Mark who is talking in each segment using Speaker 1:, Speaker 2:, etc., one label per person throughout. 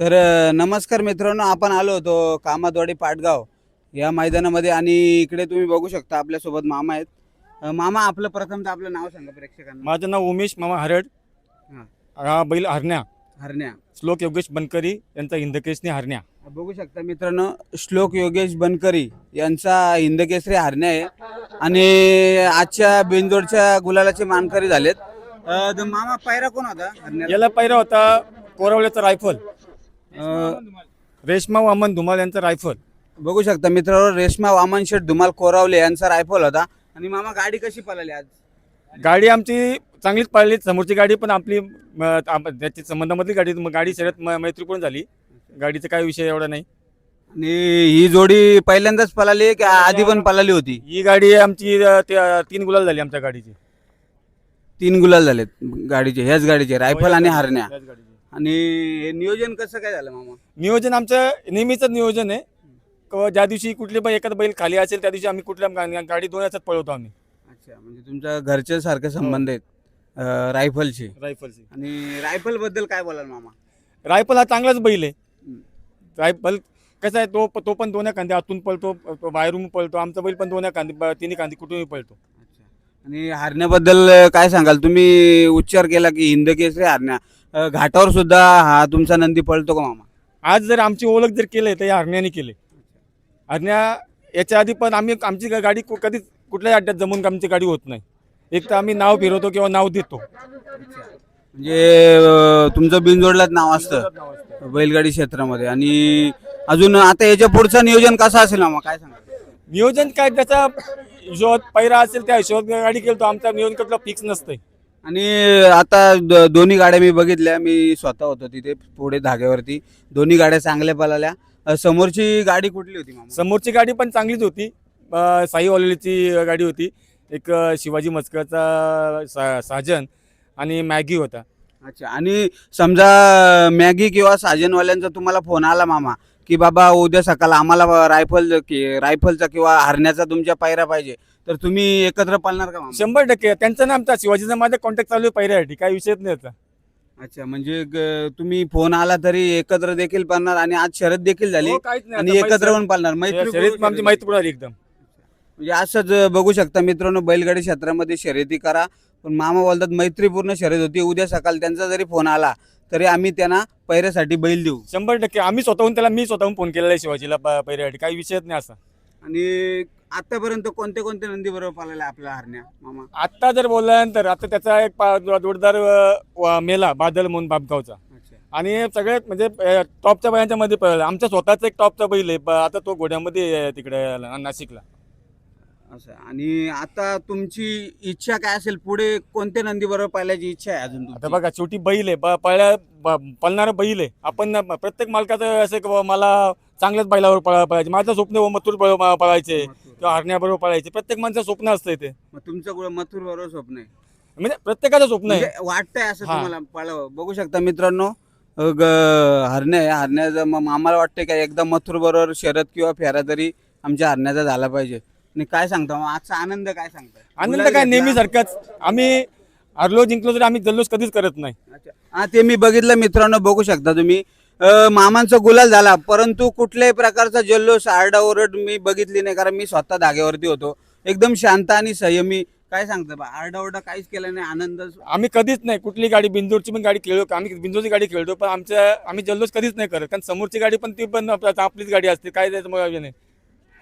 Speaker 1: तर नमस्कार मित्रांनो आपण आलो होतो कामातवाडी पाटगाव या मैदानामध्ये आणि इकडे तुम्ही बघू शकता आपल्यासोबत मामा आहेत. अ, मामा आपलं प्रथम तर आपलं नाव सांगा प्रेक्षकांना.
Speaker 2: माझं नाव उमेश मामा हरड.
Speaker 1: हां.
Speaker 2: हा बैल हरण्या.
Speaker 1: हरण्या.
Speaker 2: श्लोक योगेश बनकरी यांचा हिंदकेशनी हरण्या.
Speaker 1: बघू शकता मित्रांनो श्लोक योगेश बनकरी यांचा हिंदकेसरी हरण्या आहे. आणि आजच्या बिनजोडच्या गुलालाचे मानकरी झालेत. अ, मामा पायरा कोण होता? हरण्याला?
Speaker 2: याला पहिला होता कोरवल्याचा रायफल. रेशमा वामन धुमाल. यांचा रायफल.
Speaker 1: बघू शकता मित्रांनो रेशमा वामन शेठ धुमाल कोरावले यांचा रायफल होता. आणि मामा गाडी कशी पळाली आज?
Speaker 2: गाडी आमची चांगलीच पळली. समोरची गाडी पण आपली म, त्याची संबंधामधली गाडी मग गाडी शर्यत म- मैत्रीपूर्ण झाली. गाडीचा काय विषय एवढा नाही.
Speaker 1: आणि ही जोडी पहिल्यांदाच पळाली की आधी पण पळाली होती?
Speaker 2: ही गाडी आमची अ, ते, अ, तीन गुलाल झाली आमच्या गाडीची.
Speaker 1: तीन गुलाल झालेत गाडीचे ह्याच गाडीचे रायफल आणि हरण्या.
Speaker 2: गाडीची.
Speaker 1: आणि हे नियोजन कसं काय झालं मामा?
Speaker 2: नियोजन आमचं नेहमीच नियोजन आहे. क- ज्या दिवशी कुठली पण एखादा बैल खाली असेल त्या दिवशी आम्ही कुठल्या गा- गाडी दोन याच्यात पळवतो आम्ही.
Speaker 1: अच्छा म्हणजे तुमच्या घरच्या सारखे संबंध आहेत अं, रायफलचे.
Speaker 2: रायफलची.
Speaker 1: आणि रायफलबद्दल काय बोलाल मामा?
Speaker 2: रायफल हा चांगलाच बैल आहे.
Speaker 1: हम्म.
Speaker 2: रायफल कसं आहे तो तो पण दोन्ही कांदे आतून पळतो तो बाहेरून पळतो. आमचा बैल पण दोन्ही कांदे ब- तिन्ही कांदे कुठूनही पळतो.
Speaker 1: अच्छा. आणि हरण्याबद्दल काय सांगाल? तुम्ही उच्चार केला की हिंदकेसरी हरण्या. अं, घाटावर सुद्धा हा तुमचा नंदी पळतो का मामा?
Speaker 2: आज जर आमची ओळख जर केली तर या हरण्याने केले. हरण्या याच्या आधी पण आम्ही आमची गा- गाडी कु- कधीच कुठल्याही अड्ड्यात जमून आमची गाडी होत नाही. एक तर आम्ही नाव फिरवतो किंवा नाव देतो.
Speaker 1: म्हणजे अं, तुमचं बिनजोडलाच नाव असतं बैलगाडी क्षेत्रामध्ये. आणि अजून आता याच्या पुढचं नियोजन कसं असेल मामा? काय सांगा
Speaker 2: नियोजन काय त्याचा हिशोब पैरा असेल त्या हिशोबात गाडी केलतो आमचा नियोजन कुठलं फिक्स नसतंय.
Speaker 1: आणि आता द- दोन्ही गाड्या मी बघितल्या. मी स्वतः होतो तिथे पुढे धाग्यावरती. दोन्ही गाड्या चांगल्या पळाल्या. अं, समोरची गाडी कुठली होती मामा?
Speaker 2: समोरची गाडी पण चांगलीच होती. अ, साई ऑलिलीची गाडी होती. एक अ, शिवाजी मस्करचा सा साजन आणि मॅगी होता.
Speaker 1: अच्छा. आणि समजा मॅगी किंवा साजनवाल्यांचा तुम्हाला फोन आला मामा की बाबा उद्या सकाळ आम्हाला रायफल की रायफलचा किंवा हरण्याचा तुमच्या पायरा पाहिजे. तर तुम्ही एकत्र पाळणार का मामा?
Speaker 2: शंभर टक्के. त्यांचा ना आमचा शिवाजीचा माझा कॉन्टॅक्ट चालू आहे पहिल्यासाठी काही विषयच नाही याचा
Speaker 1: अच्छा म्हणजे ग- तुम्ही फोन आला तरी एकत्र देखील पाळणार आणि आज शरद देखील झाली
Speaker 2: हो, काहीच नाही
Speaker 1: आणि
Speaker 2: आता.
Speaker 1: एकत्र पण पाळणार. मैत्री
Speaker 2: आमची पुढे आली एकदम.
Speaker 1: म्हणजे असंच बघू शकता मित्रांनो बैलगाडी क्षेत्रामध्ये शर्यती करा. पण मामा बोलतात मैत्रीपूर्ण शर्यत होती उद्या सकाळ त्यांचा जरी फोन आला तरी आम्ही त्यांना पैऱ्यासाठी बैल देऊ.
Speaker 2: शंभर टक्के. आम्ही स्वतःहून त्याला मी स्वतःहून फोन केलेला आहे शिवाजीला प- पहिल्यासाठी काही विषयच नाही असा.
Speaker 1: आणि आतापर्यंत कोणते कोणते नंदी बरोबर पाळलेला आपल्या हरण्या मामा?
Speaker 2: आत्ता जर बोलल्यानंतर आता त्याचा एक पा- जोरदार अ, व- मेला बादल म्हणून बापगावचा.
Speaker 1: अच्छा.
Speaker 2: आणि सगळ्यात म्हणजे अ, टॉपच्या बैलांच्या मध्ये पळाला. आमचा स्वतःचा एक टॉपचा बैल आहे. प- आता तो घोड्यामध्ये तिकडे आला, नाशिकला.
Speaker 1: असं. आणि आता तुमची इच्छा काय असेल? पुढे कोणते नंदी बरोबर पाळायची इच्छा आहे अजून
Speaker 2: आता
Speaker 1: तुमची?
Speaker 2: बघा शेवटी बैल आहे. ब- पळणारा बैल आहे. आपण ना- प्रत्येक मालकाचं असं की मला चांगल्याच बैलावर पळा पळायचे. माझं स्वप्न व मथुर पळायचे. किंवा हरण्याबरोबर पळायचे. प्रत्येक माणसाचं स्वप्न असतं ते
Speaker 1: मग तुमचं कुठं मथुर बरोबर स्वप्न आहे.
Speaker 2: म्हणजे प्रत्येकाचं स्वप्न आहे.
Speaker 1: म्हणजे वाटतंय असं
Speaker 2: हा.
Speaker 1: तुम्हाला पाळावं. बघू शकता मित्रांनो अ, ग- हरण्या आहे. हरण्याचं मग आम्हाला वाटतंय का एकदा मथुर बरोबर शरद किंवा फेरा तरी आमच्या हरण्याचा झाला पाहिजे. आणि काय सांगता? मग आजचा आनंद काय सांगता
Speaker 2: आनंद काय. नेहमी सारखाच. आम्ही हरलो जिंकलो तरी आम्ही जल्लोष कधीच करत नाही.
Speaker 1: अच्छा. हा ते मी बघितलं मित्रांनो बघू शकता तुम्ही. अ, मामांचा गुलाल झाला परंतु कुठल्याही प्रकारचा जल्लोष आरडाओरड मी बघितली नाही कारण मी स्वतः धाग्यावरती होतो. एकदम शांत आणि संयमी. काय सांगता बा? आरडाओरडा काहीच केलं नाही आनंद
Speaker 2: आम्ही कधीच नाही. कुठली गाडी बिंदूरची पण गाडी खेळलो आम्ही बिंदूरची गाडी खेळतो पण आमच्या आम्ही जल्लोष कधीच नाही करत. कारण समोरची गाडी पण ती पण आप- आपलीच गाडी असते. काय त्याचं मग हे नाही.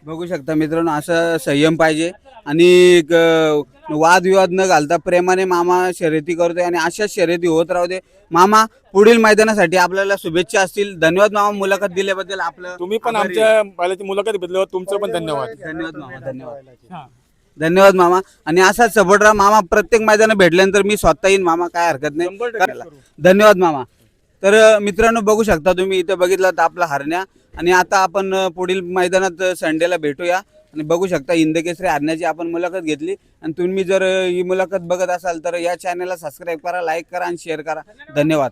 Speaker 1: बघू शकता मित्रांनो असं संयम पाहिजे. आणि ग- वादविवाद न घालता प्रेमाने मामा शर्यती करतोय आणि अशाच शर्यती होत राहू दे. मामा पुढील मैदानासाठी आपल्याला शुभेच्छा असतील. धन्यवाद मामा मुलाखत दिल्याबद्दल आपलं
Speaker 2: तुम्ही पण
Speaker 1: आभारी आहे.
Speaker 2: आमच्या बैलाची मुलाखत बदलल्यावर तुमचं पण धन्यवाद.
Speaker 1: धन्यवाद मामा धन्यवाद. धन्यवाद मामा. आणि असाच सपोर्ट राहा मामा प्रत्येक मैदानात भेटल्यानंतर मी स्वतः येईन. मामा काय हरकत नाही. करायला. धन्यवाद मामा. तर मित्रांनो बघू शकता तुम्ही इथं बघितलात तर आपला हरण्या. आणि आता आपण पुढील मैदानात संडेला भेटूया. आणि बघू शकता हिंदकेसरी हरण्याची आपण मुलाखत घेतली. आणि तुम्ही जर ही मुलाखत बघत असाल तर या चॅनलला सबस्क्राईब करा लाईक करा आणि शेअर करा. धन्यवाद.